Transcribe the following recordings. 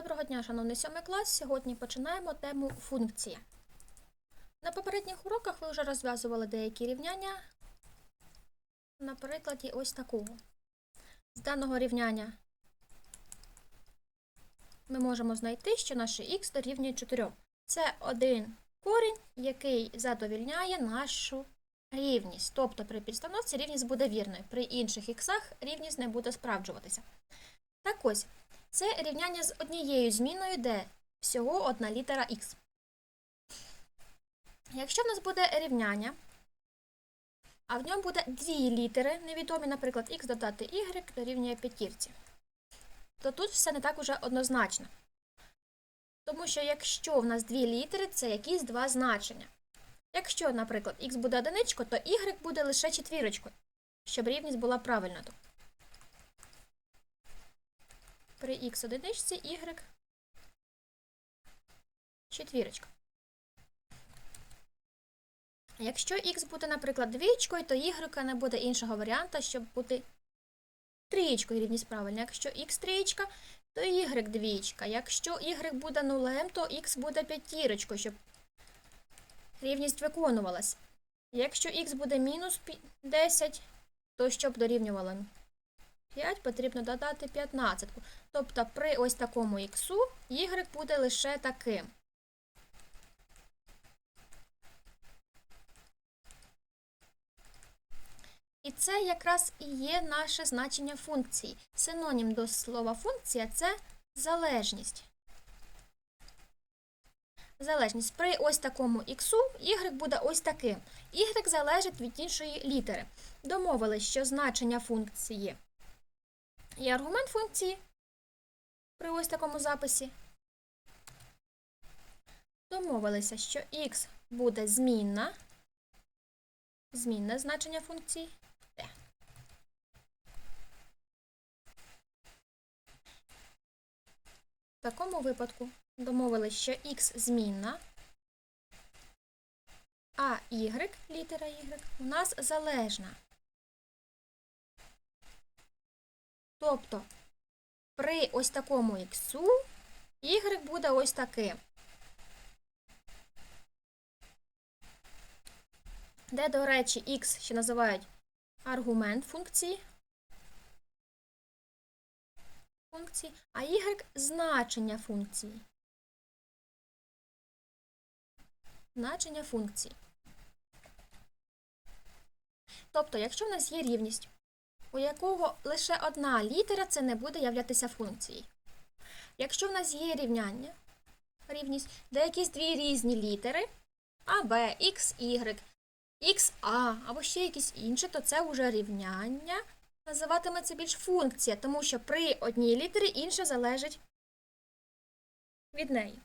Доброго дня, шановний сьомий клас. Сьогодні починаємо тему функції. На попередніх уроках ви вже розв'язували деякі рівняння. На прикладі ось такого. З даного рівняння ми можемо знайти, що наше х дорівнює 4. Це один корінь, який задовільняє нашу рівність. Тобто при підстановці рівність буде вірною. При інших іксах рівність не буде справджуватися. Так ось, це рівняння з однією зміною, де всього одна літера х. Якщо в нас буде рівняння, а в ньому буде дві літери, невідомі, наприклад, х додати y дорівнює п'ятірці, то тут все не так уже однозначно. Тому що якщо в нас дві літери, це якісь два значення. Якщо, наприклад, х буде одиничкою, то y буде лише четвірочкою, щоб рівність була правильна. При х одиничці y четвірочка. Якщо х буде, наприклад, двічкою, то y не буде іншого варіанта, щоб бути трієчкою рівність правильна. Якщо х трієчка, то y двічка. Якщо y буде нулем, то х буде п'ятірочкою, щоб рівність виконувалась. Якщо х буде мінус 10, то щоб дорівнювало 5, потрібно додати 15. Тобто при ось такому х y буде лише таким. І це якраз і є наше значення функції. Синонім до слова функція це залежність. Залежність. При ось такому х y буде ось таким. Y залежить від іншої літери. Домовились, що значення функції і аргумент функції при ось такому записі. Домовилися, що х буде змінна. Змінне значення функції. Т. В такому випадку домовилися, що х змінна, а y, літера y, у нас залежна. Тобто при ось такому х y буде ось таким. Де, до речі, x ще називають аргумент функції, функції, а y значення функції. Значення функції. Тобто, якщо в нас є рівність, у якого лише одна літера це не буде являтися функцією. Якщо в нас є рівняння, рівність, де якісь дві різні літери А, Б, X, Y, XA або ще якісь інші, то це вже рівняння називатиметься більш функція, тому що при одній літері інша залежить від неї.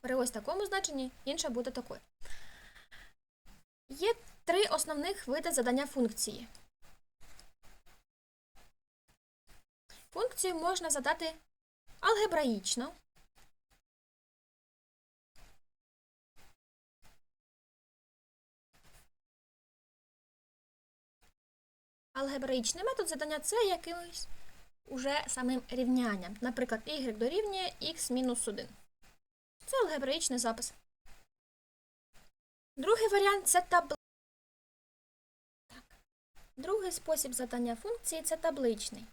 При ось такому значенні інша буде такою. Є три основних види задання функції. Функцію можна задати алгебраїчно. Алгебраїчний метод задання це якимось уже самим рівнянням. Наприклад, y дорівнює x-1. Це алгебраїчний запис. Другий варіант це таблиця. Другий спосіб задання функції це табличний.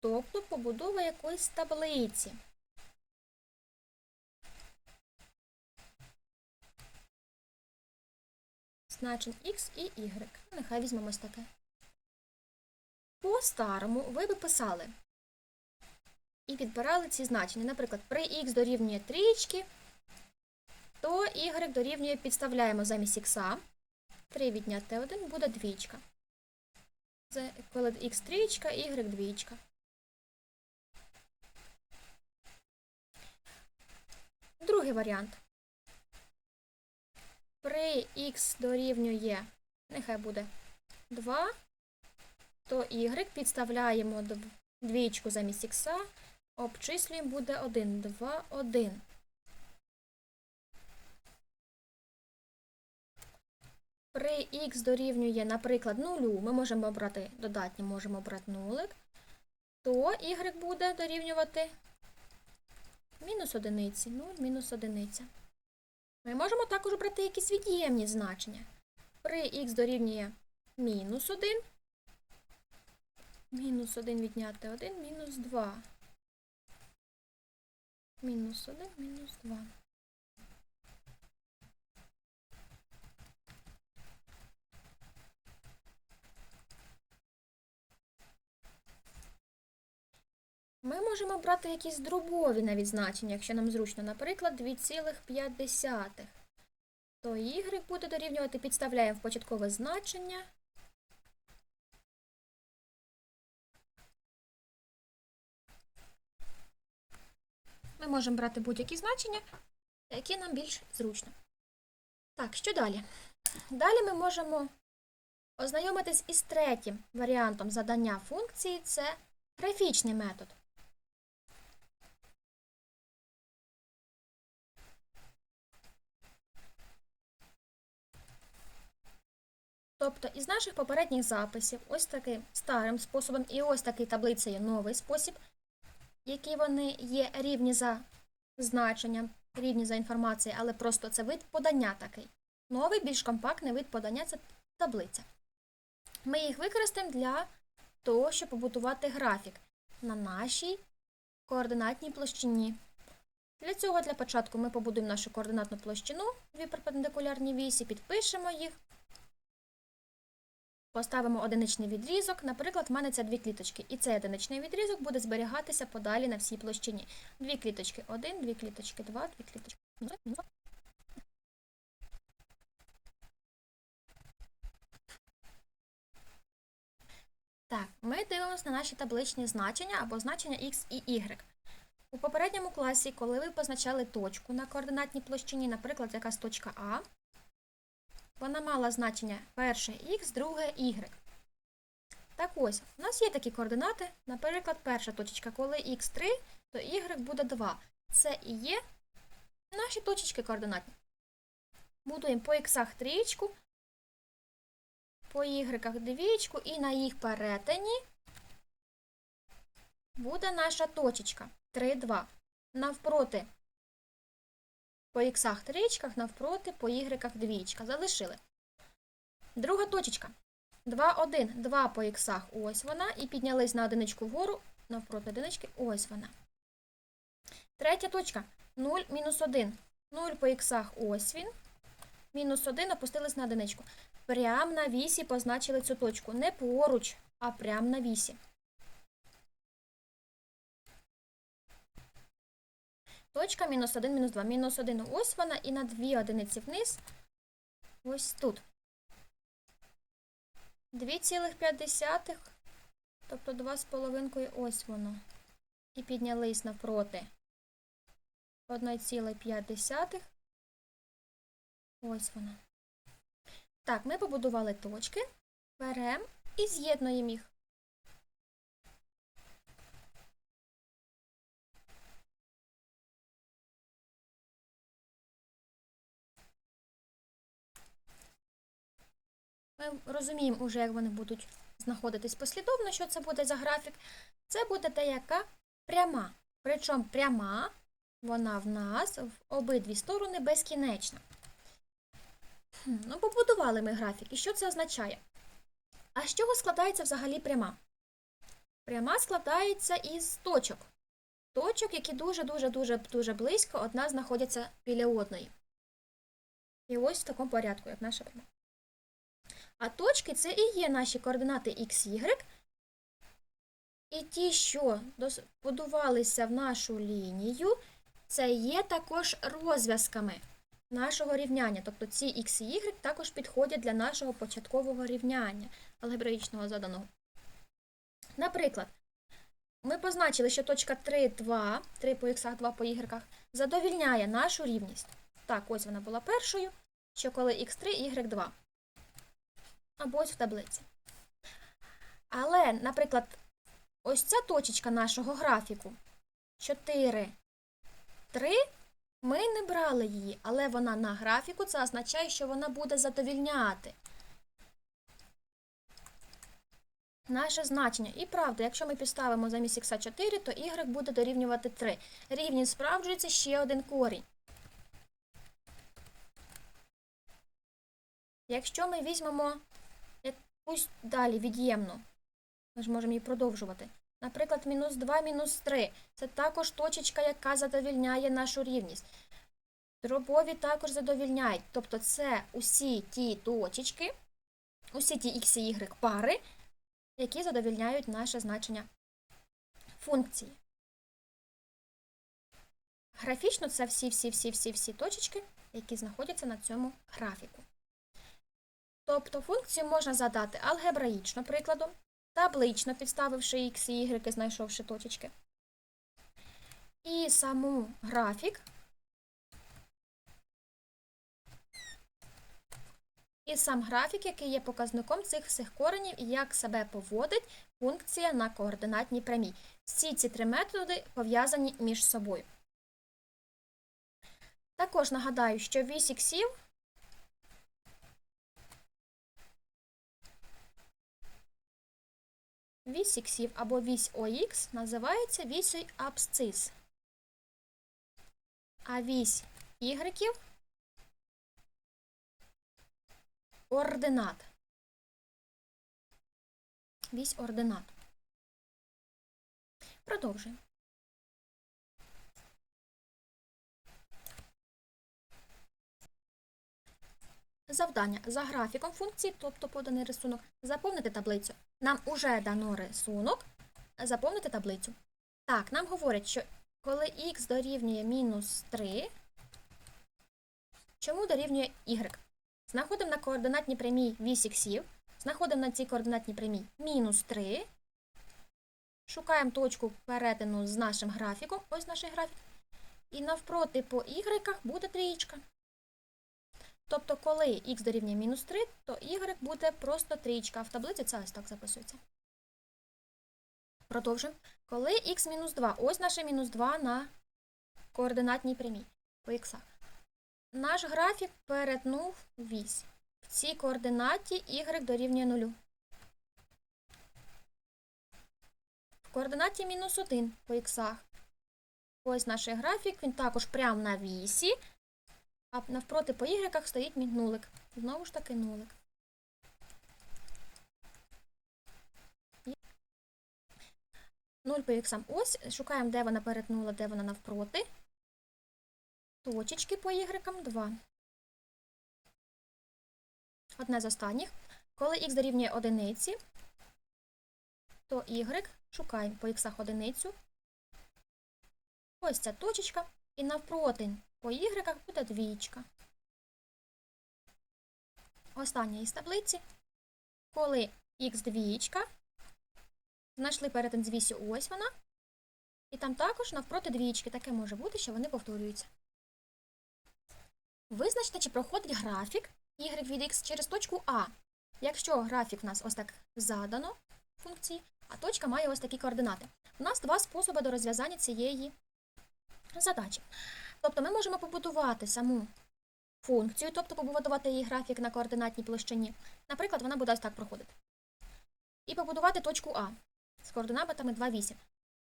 Тобто побудова якоїсь таблиці. Значень X і Y. Нехай візьмемо ось таке. По-старому ви би писали і підбирали ці значення. Наприклад, при X дорівнює трієчки, то Y дорівнює підставляємо замість X. 3 відняти 1 буде двічка. Це коли X трієчка, Y двічка. Другий варіант. При х дорівнює, нехай буде 2, то y підставляємо двічку замість х, обчислюємо буде 1, 2, 1. при х дорівнює, наприклад, нулю, ми можемо обрати додатнє, можемо обрати нулик, то y буде дорівнювати мінус одиниці, 0 мінус одиниця. Ми можемо також брати якісь від'ємні значення. При х дорівнює мінус 1, мінус 1 відняти 1, мінус 2. Мінус 1, мінус 2. Ми можемо брати якісь дробові навіть значення, якщо нам зручно, наприклад, 2,5. То y буде дорівнювати, підставляємо в початкове значення. Ми можемо брати будь-які значення, які нам більш зручно. Так, що далі? Далі ми можемо ознайомитись із третім варіантом задання функції це графічний метод. Тобто із наших попередніх записів, ось таким старим способом, і ось такий таблицею новий спосіб, які вони є рівні за значенням, рівні за інформацією, але просто це вид подання такий. Новий, більш компактний вид подання це таблиця. Ми їх використаємо для того, щоб побудувати графік на нашій координатній площині. Для цього для початку ми побудуємо нашу координатну площину, дві перпендикулярні вісі, підпишемо їх. Поставимо одиничний відрізок. Наприклад, в мене це дві кліточки. І цей одиничний відрізок буде зберігатися подалі на всій площині. Дві кліточки 1, дві кліточки 2, дві кліточки 2. Так, ми дивимося на наші табличні значення або значення x і y. У попередньому класі, коли ви позначали точку на координатній площині, наприклад, якась точка А, вона мала значення перше х, друге y. Так ось, у нас є такі координати. Наприклад, перша точечка, коли х3, то y буде 2. Це і є наші точечки координатні. Будуємо по х трієчку, по y двічку, і на їх перетині буде наша точечка 3, 2. Навпроти по іксах трічках, навпроти, по ігреках двічка. Залишили. Друга точечка. 2, 1, 2 по іксах, ось вона. І піднялись на одиничку вгору, навпроти одинички, ось вона. Третя точка. 0, мінус 1. 0 по іксах, ось він. Мінус 1 опустились на одиничку. Прям на вісі позначили цю точку. Не поруч, а прям на вісі. Точка мінус 1, мінус 2, мінус 1. Ось вона і на 2 одиниці вниз. Ось тут. 2,5, тобто 2,5 ось воно. І піднялись навпроти 1,5. Ось вона. Так, ми побудували точки, беремо і з'єднуємо їх. Ми розуміємо уже, як вони будуть знаходитись послідовно, що це буде за графік. Це буде деяка пряма. Причому пряма, вона в нас в обидві сторони безкінечна. Ну, побудували ми графік. І що це означає? А з чого складається взагалі пряма? Пряма складається із точок. Точок, які дуже-дуже-дуже дуже близько одна знаходяться біля одної. І ось в такому порядку, як наша пряма. А точки це і є наші координати x, y. І ті, що будувалися в нашу лінію, це є також розв'язками нашого рівняння. Тобто ці x і y також підходять для нашого початкового рівняння алгебраїчного заданого. Наприклад, ми позначили, що точка 3, 2, 3 по х, 2 по y, задовільняє нашу рівність. Так, ось вона була першою, що коли х3, y2 або ось в таблиці. Але, наприклад, ось ця точечка нашого графіку 4, 3, Ми не брали її, але вона на графіку, це означає, що вона буде задовільняти. Наше значення. І правда, якщо ми підставимо замість х 4, то y буде дорівнювати 3. Рівність справджується ще один корінь. Якщо ми візьмемо якусь далі від'ємну, ми ж можемо її продовжувати. Наприклад, мінус 2, мінус 3. Це також точечка, яка задовільняє нашу рівність. Дробові також задовільняють. Тобто це усі ті точечки, усі ті x і y пари, які задовільняють наше значення функції. Графічно це всі-всі-всі-всі-всі точечки, які знаходяться на цьому графіку. Тобто функцію можна задати алгебраїчно прикладом, таблично підставивши x і y, знайшовши точечки. І саму графік і сам графік, який є показником цих всіх коренів і як себе поводить функція на координатній прямій. Всі ці три методи пов'язані між собою. Також нагадаю, що вісь іксів Вісь іксів або вісь ОХ називається вісою абсцис. А вісь ігреків ординат. Вісь ординат. Продовжуємо. Завдання за графіком функції, тобто поданий рисунок, заповнити таблицю. Нам уже дано рисунок, заповнити таблицю. Так, нам говорять, що коли х дорівнює мінус 3, чому дорівнює y? Знаходимо на координатній прямій вісь іксів, знаходимо на цій координатній прямій мінус 3, шукаємо точку перетину з нашим графіком, ось наш графік, і навпроти по y буде трієчка. Тобто, коли х дорівнює мінус 3, то y буде просто трієчка. В таблиці це ось так записується. Продовжуємо. Коли х мінус 2, ось наше мінус 2 на координатній прямій по х. Наш графік перетнув вісь. В цій координаті y дорівнює 0. В координаті мінус 1 по х. Ось наш графік, він також прямо на вісі. А навпроти по ігреках стоїть мій нулик. Знову ж таки нулик. Нуль по іксам. Ось, шукаємо, де вона перетнула, де вона навпроти. Точечки по ігрекам 2. Одне з останніх. Коли х дорівнює одиниці, то y шукаємо по іксах одиницю. Ось ця точечка. І навпроти по y буде двічка. Остання із таблиці. Коли х двічка, знайшли перетин з вісю, ось вона. І там також навпроти двічки. Таке може бути, що вони повторюються. Визначте, чи проходить графік y від x через точку А. Якщо графік у нас ось так задано функції, а точка має ось такі координати. У нас два способи до розв'язання цієї задачі. Тобто ми можемо побудувати саму функцію, тобто побудувати її графік на координатній площині. Наприклад, вона буде ось так проходити. І побудувати точку А з координатами 2, 8.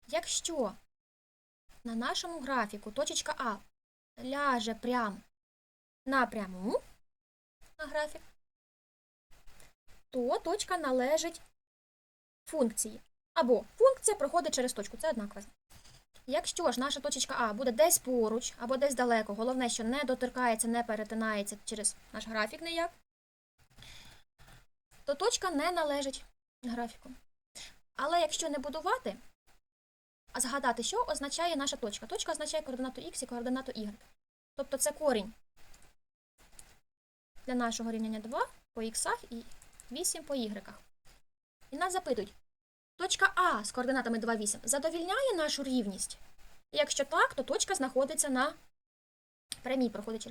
Якщо на нашому графіку точечка А ляже прямо напряму на графік, то точка належить функції. Або функція проходить через точку. Це однаково. Якщо ж наша точечка А буде десь поруч або десь далеко, головне, що не доторкається, не перетинається через наш графік ніяк, то точка не належить графіку. Але якщо не будувати, а згадати, що означає наша точка. Точка означає координату х і координату y. Тобто це корінь для нашого рівняння 2 по х і 8 по y. І нас запитують, точка А з координатами 2, 8 задовільняє нашу рівність? Якщо так, то точка знаходиться на прямій, проходить.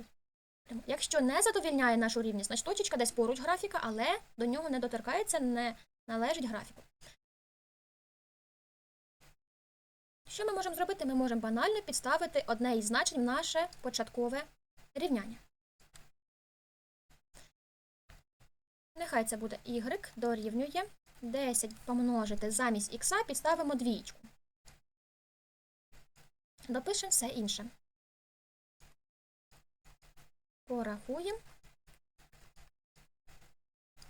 Якщо не задовільняє нашу рівність, значить точечка десь поруч графіка, але до нього не доторкається, не належить графіку. Що ми можемо зробити? Ми можемо банально підставити одне із значень в наше початкове рівняння. Нехай це буде y дорівнює 10 помножити замість х підставимо двічку. Допишемо все інше. Порахуємо.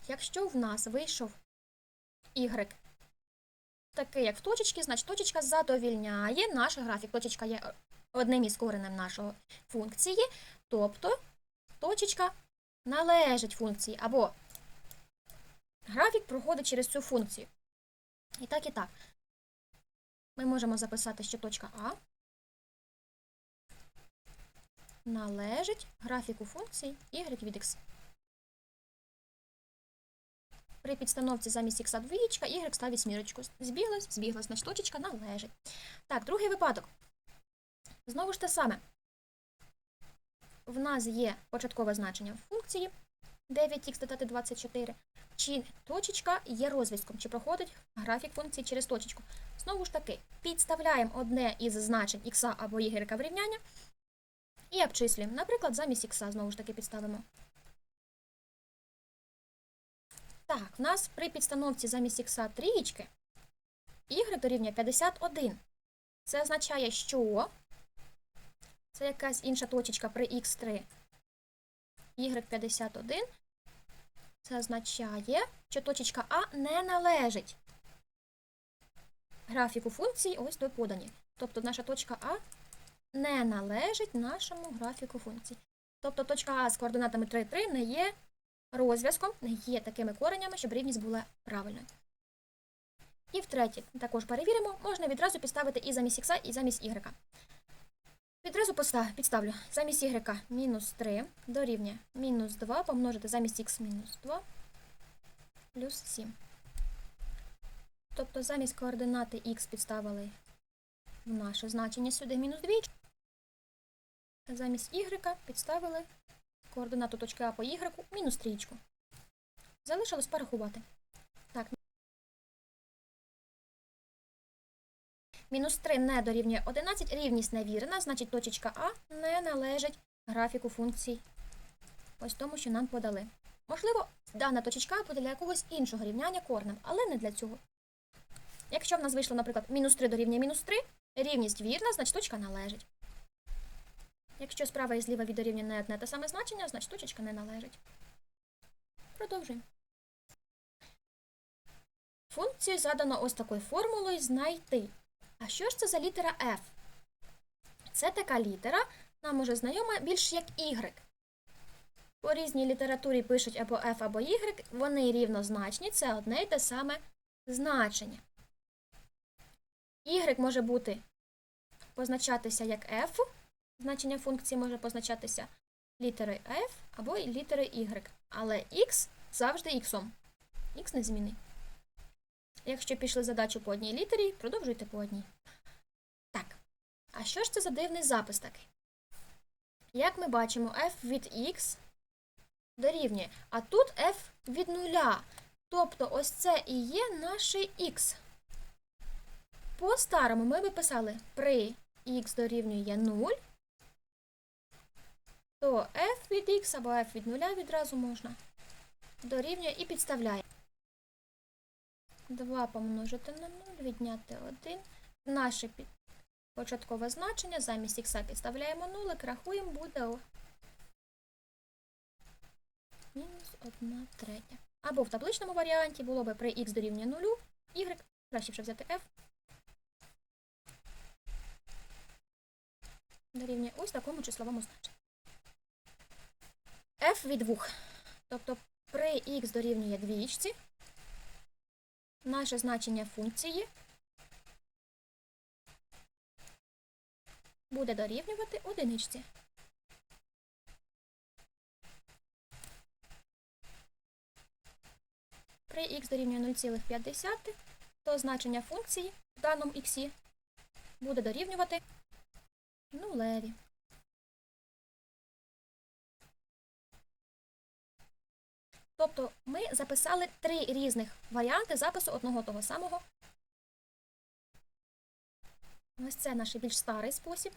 Якщо в нас вийшов y такий, як в точечці, значить точечка задовільняє наш графік. Точечка є одним із коренем нашої функції, тобто точечка належить функції, або графік проходить через цю функцію. І так, і так. Ми можемо записати, що точка А належить графіку функції y від x. При підстановці замість х двоєчка, y став вісьмірочку. Збіглась, збіглась, значить точечка належить. Так, другий випадок. Знову ж те саме. В нас є початкове значення функції 9х додати 24. Чи точечка є розв'язком, чи проходить графік функції через точечку. Знову ж таки, підставляємо одне із значень х або y в рівняння і обчислюємо. Наприклад, замість х знову ж таки підставимо. Так, в нас при підстановці замість х трієчки y дорівнює 51. Це означає, що це якась інша точечка при х3. Y51. Це означає, що точечка А не належить графіку функції ось до подані. Тобто наша точка А не належить нашому графіку функції. Тобто точка А з координатами 3, 3 не є розв'язком, не є такими коренями, щоб рівність була правильною. І втретє, також перевіримо, можна відразу підставити і замість х, і замість y. Відразу підставлю замість y мінус 3 дорівнює мінус 2 помножити замість х мінус 2 плюс 7. Тобто замість координати х підставили в наше значення сюди мінус 2. Замість y підставили координату точки А по y мінус 3. Залишилось порахувати. Мінус 3 не дорівнює 11, рівність невірна, значить точечка А не належить графіку функцій. Ось тому, що нам подали. Можливо, дана точечка буде для якогось іншого рівняння корнем, але не для цього. Якщо в нас вийшло, наприклад, мінус 3 дорівнює мінус 3, рівність вірна, значить точка належить. Якщо справа і зліва від дорівнює не одне те саме значення, значить точечка не належить. Продовжуємо. Функцію задано ось такою формулою знайти. А що ж це за літера F? Це така літера, нам уже знайома більш як Y. По різній літературі пишуть або F, або Y, вони рівнозначні, це одне й те саме значення. Y може бути позначатися як F, значення функції може позначатися літерою F або літерою Y. Але X завжди X. X незмінний. Якщо пішли задачу по одній літері, продовжуйте по одній. Так. А що ж це за дивний запис такий? Як ми бачимо, f від x дорівнює. А тут f від нуля. Тобто ось це і є наш x. По-старому ми би писали при x дорівнює 0, то f від x або f від нуля відразу можна. Дорівнює і підставляє. 2 помножити на 0, відняти 1. Наше початкове значення замість х підставляємо 0, рахуємо, буде мінус 1 третя. Або в табличному варіанті було би при х дорівнює 0, y, краще вже взяти f. Дорівнює ось такому числовому значенню. f від 2. Тобто при х дорівнює двічці, наше значення функції буде дорівнювати одиничці. При х дорівнює 0,5, то значення функції в даному х буде дорівнювати нулеві. Тобто ми записали три різних варіанти запису одного того самого Ось це наш більш старий спосіб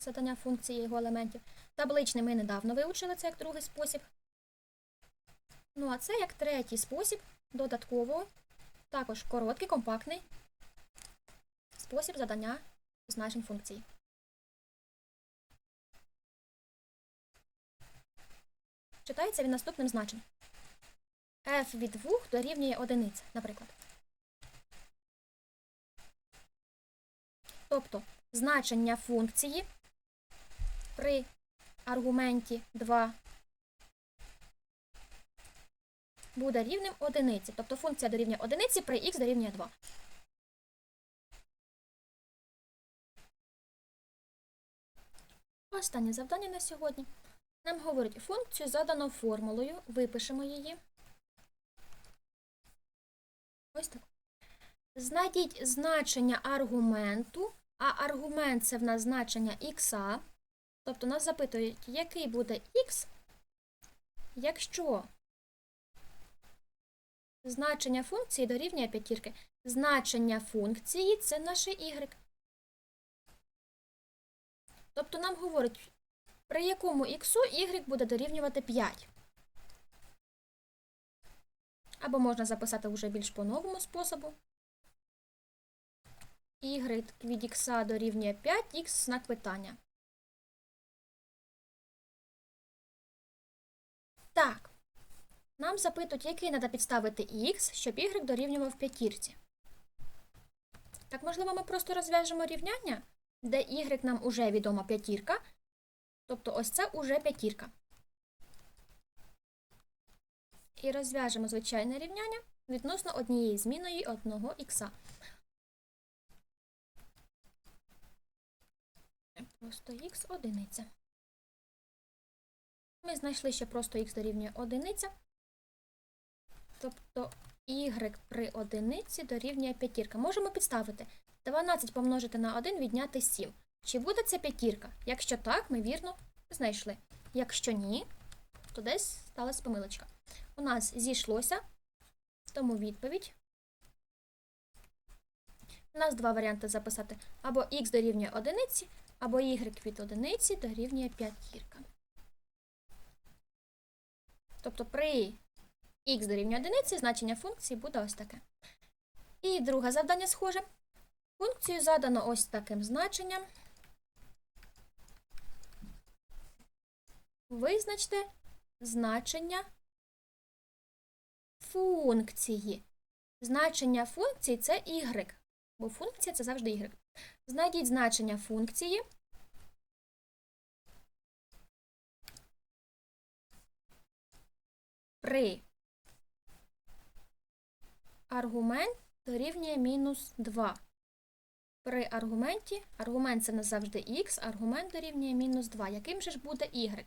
задання функції його елементів. Табличний ми недавно вивчили це як другий спосіб. Ну, а це як третій спосіб додатково, також короткий, компактний спосіб задання значень функції. Читається він наступним значенням. f від 2 дорівнює 1, наприклад. Тобто значення функції при аргументі 2 буде рівним одиниці. Тобто функція дорівнює одиниці при х дорівнює 2. Останнє завдання на сьогодні. Нам говорить функцію задано формулою. Випишемо її. Ось так. Знайдіть значення аргументу, а аргумент це в нас значення х. Тобто нас запитують, який буде х, якщо значення функції дорівнює п'ятірки. Значення функції це наше y. Тобто нам говорить, при якому х y буде дорівнювати 5. Або можна записати вже більш по новому способу. y від х дорівнює 5, х знак питання. Так. Нам запитують, який треба підставити х, щоб y дорівнював п'ятірці. Так, можливо, ми просто розв'яжемо рівняння, де y нам уже відома п'ятірка. Тобто ось це уже п'ятірка. І розв'яжемо звичайне рівняння відносно однієї змінної одного х. Просто х одиниця. Ми знайшли, що просто х дорівнює одиниця. Тобто y при одиниці дорівнює п'ятірка. Можемо підставити 12 помножити на 1 відняти 7. Чи буде це п'ятірка? Якщо так, ми вірно знайшли. Якщо ні, то десь сталася помилочка. У нас зійшлося, тому відповідь. У нас два варіанти записати. Або х дорівнює одиниці, або y від одиниці дорівнює п'ятірка. Тобто при х дорівнює одиниці, значення функції буде ось таке. І друге завдання схоже. Функцію задано ось таким значенням. Визначте значення функції. Значення функції це y, бо функція це завжди y. Знайдіть значення функції. При аргумент дорівнює мінус 2. При аргументі, аргумент це не завжди х, аргумент дорівнює мінус 2. Яким же ж буде y?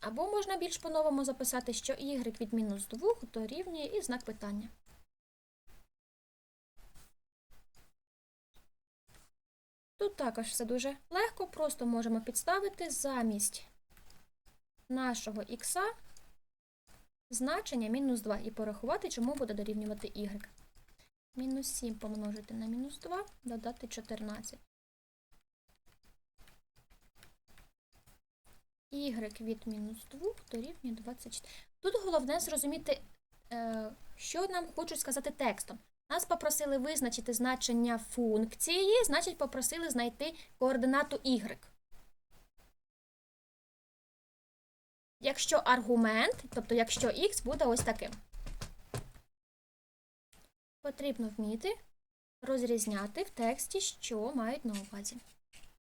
Або можна більш по-новому записати, що y від мінус 2 дорівнює і знак питання. Тут також все дуже легко, просто можемо підставити замість нашого х значення мінус 2 і порахувати, чому буде дорівнювати y. Мінус 7 помножити на мінус 2, додати 14. Y від мінус 2 дорівнює 24. Тут головне зрозуміти, е, що нам хочуть сказати текстом. Нас попросили визначити значення функції, значить попросили знайти координату y. Якщо аргумент, тобто якщо х буде ось таким. Потрібно вміти розрізняти в тексті, що мають на увазі.